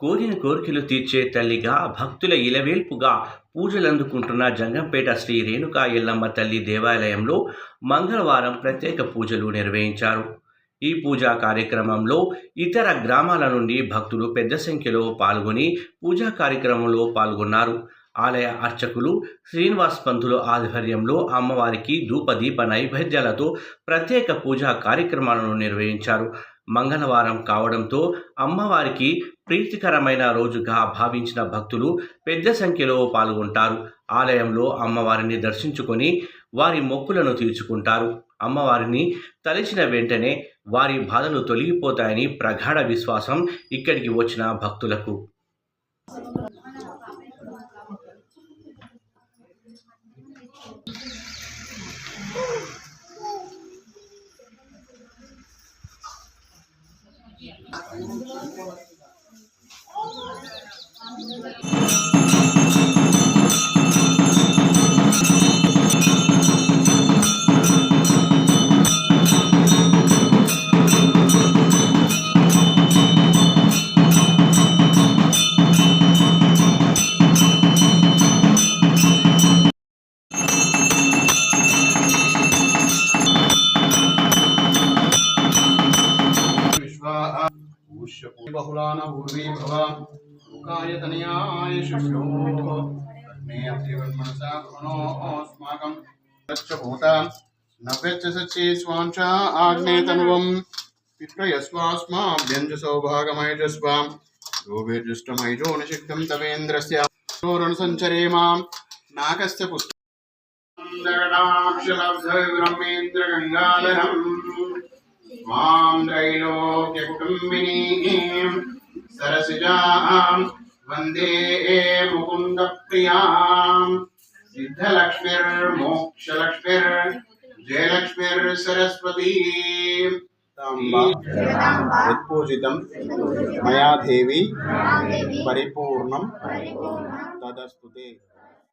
కోరిన కోరికలు తీర్చే తల్లిగా భక్తుల ఇలవేల్పుగా పూజలందుకుంటున్న జంగంపేట శ్రీ రేణుకా ఎల్లమ్మ తల్లి దేవాలయంలో మంగళవారం ప్రత్యేక పూజలు నిర్వహించారు. ఈ పూజా కార్యక్రమంలో ఇతర గ్రామాల నుండి భక్తులు పెద్ద సంఖ్యలో పాల్గొని పూజా కార్యక్రమంలో పాల్గొన్నారు. ఆలయ అర్చకులు శ్రీనివాస్ పంతులు ఆధ్వర్యంలో అమ్మవారికి ధూపదీప నైవేద్యాలతో ప్రత్యేక పూజా కార్యక్రమాలను నిర్వహించారు. మంగళవారం కావడంతో అమ్మవారికి ప్రీతికరమైన రోజుగా భావించిన భక్తులు పెద్ద సంఖ్యలో పాల్గొంటారు. ఆలయంలో అమ్మవారిని దర్శించుకొని వారి మొక్కులను తీర్చుకుంటారు. అమ్మవారిని తలిచిన వెంటనే వారి బాధలు తొలగిపోతాయని ప్రగాఢ విశ్వాసం ఇక్కడికి వచ్చిన భక్తులకు. Thank you. विश्वा बहुलान पूर्वी भव मुखाय तनयाय शुश्रूः मे अप्रियवन्मनसा भुवनोऽस्माकं तच्च भूता नव्यच्च सच्चे स्वां च आग्नेतनुवं पित्रयस्वास्माभ्यञ्जसौभागमयजस्वां योभिर्जुष्टमयजो निषिक्तं तवेन्द्रस्य रणसञ्चरे मां नाकस्य पुस्तकटाक्षलब्धविब्रह्मेन्द्रगङ्गाधरम् मां त्रैलोक्यकुटुम्बिनीं सरसिजां वन्दे मुकुन्दप्रियां सिद्धलक्ष्मीर्मोक्षलक्ष्मीर्जयलक्ष्मीर्सरस्वती यत्पूजितं मया देवी परिपूर्णं तदस्तु ते